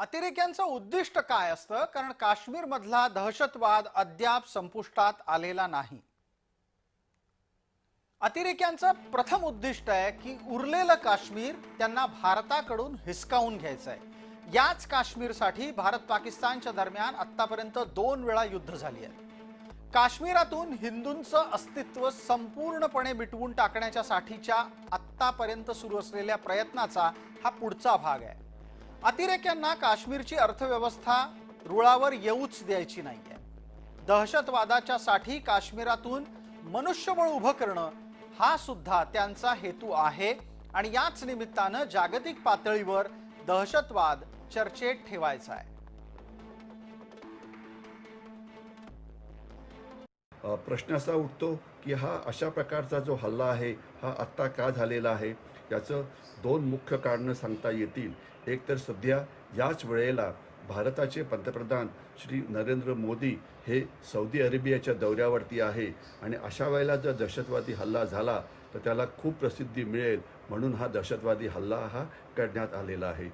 अतिरेक्यांचं उद्दिष्ट काय असतं? कारण काश्मीरमधला दहशतवाद अद्याप संपुष्टात आलेला नाही. अतिरेक्यांचं प्रथम उद्दिष्ट आहे की उरलेलं काश्मीर त्यांना भारताकडून हिसकावून घ्यायचं आहे याच काश्मीरसाठी भारत पाकिस्तानच्या दरम्यान आतापर्यंत दोन वेळा युद्ध झाली आहे काश्मीरातून हिंदूंचं अस्तित्व संपूर्णपणे मिटवून टाकण्याच्या साठीच्या आत्तापर्यंत सुरू असलेल्या प्रयत्नाचा हा पुढचा भाग आहे. अतिरेक्यांना काश्मीरची अर्थव्यवस्था रुळावर येऊच द्यायची नाहीये. दहशतवादाच्या साठी काश्मीरातून मनुष्यबळ उभं करणं हा सुद्धा त्यांचा हेतू आहे आणि याच निमित्तानं जागतिक पातळीवर दहशतवाद चर्चेत ठेवायचा आहे. प्रश्न असा उठतो की हा अशा प्रकारचा जो हल्ला आहे हा आत्ता का झालेला आहे याचं दोन मुख्य कारणं सांगता येतील. एक तर सध्या याच वेळेला भारताचे पंतप्रधान श्री नरेंद्र मोदी हे सौदी अरेबियाच्या दौऱ्यावरती आहे आणि अशा वेळेला जर दहशतवादी हल्ला झाला तर त्याला खूप प्रसिद्धी मिळेल म्हणून हा दहशतवादी हल्ला हा करण्यात आलेला आहे.